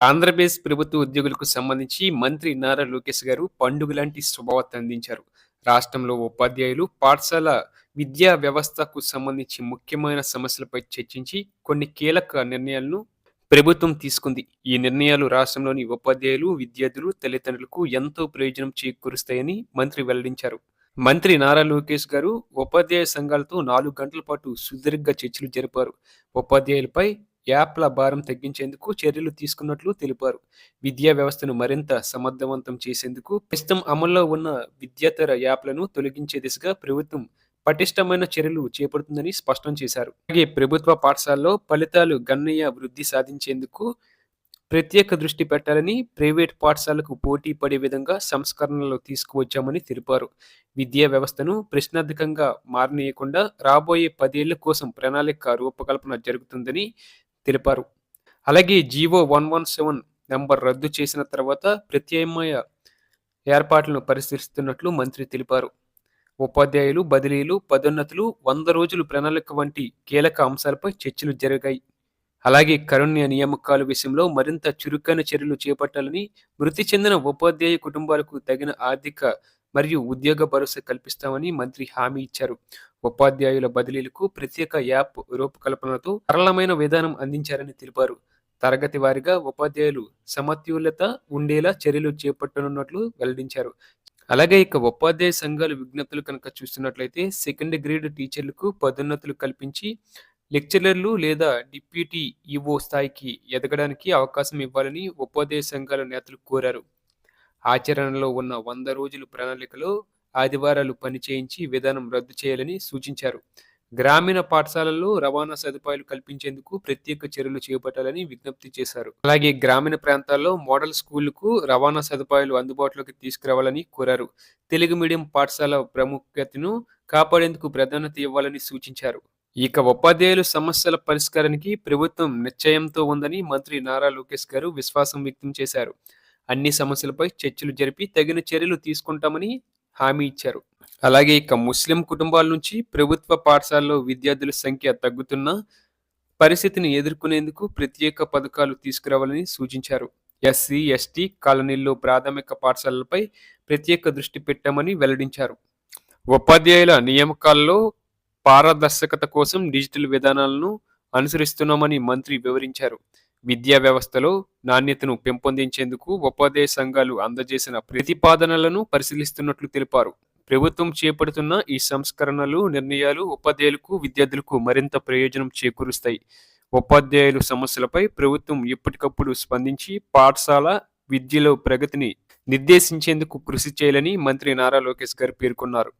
ఆంధ్రప్రదేశ్ ప్రభుత్వ ఉద్యోగులకు సంబంధించి మంత్రి నారా లోకేష్ గారు పండుగ లాంటి శుభవార్త అందించారు. రాష్ట్రంలో ఉపాధ్యాయులు పాఠశాల విద్యా వ్యవస్థకు సంబంధించి ముఖ్యమైన సమస్యలపై చర్చించి కొన్ని కీలక నిర్ణయాలను ప్రభుత్వం తీసుకుంది. ఈ నిర్ణయాలు రాష్ట్రంలోని ఉపాధ్యాయులు విద్యార్థులు తల్లిదండ్రులకు ఎంతో ప్రయోజనం చేకూరుస్తాయని మంత్రి వెల్లడించారు. మంత్రి నారా లోకేష్ గారు ఉపాధ్యాయ సంఘాలతో నాలుగు గంటల పాటు సుదీర్ఘ చర్చలు జరిపారు. ఉపాధ్యాయులపై యాప్ల భారం తగ్గించేందుకు చర్యలు తీసుకున్నట్లు తెలిపారు. విద్యా వ్యవస్థను మరింత సమర్థవంతం చేసేందుకు ప్రస్తుతం అమల్లో ఉన్న విద్యాతర యాప్లను తొలగించే దిశగా ప్రభుత్వం పటిష్టమైన చర్యలు చేపడుతుందని స్పష్టం చేశారు. అలాగే ప్రభుత్వ పాఠశాలలో ఫలితాలు గణనీయ వృద్ధి సాధించేందుకు ప్రత్యేక దృష్టి పెట్టాలని ప్రైవేట్ పాఠశాలకు పోటీ పడే విధంగా సంస్కరణలు తీసుకువచ్చామని తెలిపారు. విద్యా వ్యవస్థను ప్రశ్నార్థకంగా మారనీయకుండా రాబోయే పదేళ్ళ కోసం ప్రణాళిక రూపకల్పన జరుగుతుందని తెలిపారు. అలాగే GO one one seven number రద్దు చేసిన తర్వాత ప్రత్యామ్నాయ ఏర్పాట్లను పరిశీలిస్తున్నట్లు మంత్రి తెలిపారు. ఉపాధ్యాయులు బదిలీలు పదోన్నతులు వంద రోజులు ప్రణాళిక వంటి కీలక అంశాలపై చర్చలు జరిగాయి. అలాగే కరుణ్య నియామకాల విషయంలో మరింత చురుకైన చర్యలు చేపట్టాలని మృతి చెందిన ఉపాధ్యాయ కుటుంబాలకు తగిన ఆర్థిక మరియు ఉద్యోగ భరోసా కల్పిస్తామని మంత్రి హామీ ఇచ్చారు. ఉపాధ్యాయుల బదిలీలకు ప్రత్యేక యాప్ రూపకల్పనతో సరళమైన విధానం అందించారని తెలిపారు. తరగతి వారిగా ఉపాధ్యాయులు సమతుల్యత ఉండేలా చర్యలు చేపట్టనున్నట్లు వెల్లడించారు. అలాగే ఇక ఉపాధ్యాయ సంఘాలు విజ్ఞప్తులు కనుక చూస్తున్నట్లయితే సెకండ్ గ్రేడ్ టీచర్లకు పదోన్నతులు కల్పించి లెక్చరర్లు లేదా డిప్యూటీ ఈవో స్థాయికి ఎదగడానికి అవకాశం ఇవ్వాలని ఉపాధ్యాయ సంఘాల నేతలు కోరారు. ఆచరణలో ఉన్న వంద రోజులు ప్రణాళికలో ఆదివారాలు పనిచేయించి విధానం రద్దు చేయాలని సూచించారు. గ్రామీణ పాఠశాలల్లో రవాణా సదుపాయాలు కల్పించేందుకు ప్రత్యేక చర్యలు చేపట్టాలని విజ్ఞప్తి చేశారు. అలాగే గ్రామీణ ప్రాంతాల్లో మోడల్ స్కూళ్ళకు రవాణా సదుపాయాలు అందుబాటులోకి తీసుకురావాలని కోరారు. తెలుగు మీడియం పాఠశాల ప్రాముఖ్యతను కాపాడేందుకు ప్రాధాన్యత ఇవ్వాలని సూచించారు. ఇక ఉపాధ్యాయులు సమస్యల పరిష్కారానికి ప్రభుత్వం నిశ్చయంతో ఉందని మంత్రి నారా లోకేష్ గారు విశ్వాసం వ్యక్తం చేశారు. అన్ని సమస్యలపై చర్చలు జరిపి తగిన చర్యలు తీసుకుంటామని హామీ ఇచ్చారు. అలాగే ఇక ముస్లిం కుటుంబాల నుంచి ప్రభుత్వ పాఠశాలలో విద్యార్థుల సంఖ్య తగ్గుతున్న పరిస్థితిని ఎదుర్కొనేందుకు ప్రత్యేక పథకాలు తీసుకురావాలని సూచించారు. ఎస్సీ ఎస్టీ కాలనీల్లో ప్రాథమిక పాఠశాలలపై ప్రత్యేక దృష్టి పెట్టామని వెల్లడించారు. ఉపాధ్యాయుల నియామకాల్లో పారదర్శకత కోసం డిజిటల్ విధానాలను అనుసరిస్తున్నామని మంత్రి వివరించారు. విద్యా వ్యవస్థలో నాణ్యతను పెంపొందించేందుకు ఉపాధ్యాయ సంఘాలు అందజేసిన ప్రతిపాదనలను పరిశీలిస్తున్నట్లు తెలిపారు. ప్రభుత్వం చేపడుతున్న ఈ సంస్కరణలు నిర్ణయాలు ఉపాధ్యాయులకు విద్యార్థులకు మరింత ప్రయోజనం చేకూరుస్తాయి. ఉపాధ్యాయుల సమస్యలపై ప్రభుత్వం ఎప్పటికప్పుడు స్పందించి పాఠశాల విద్యలో ప్రగతిని నిర్దేశించేందుకు కృషి చేయాలని మంత్రి నారా లోకేష్ గారు పేర్కొన్నారు.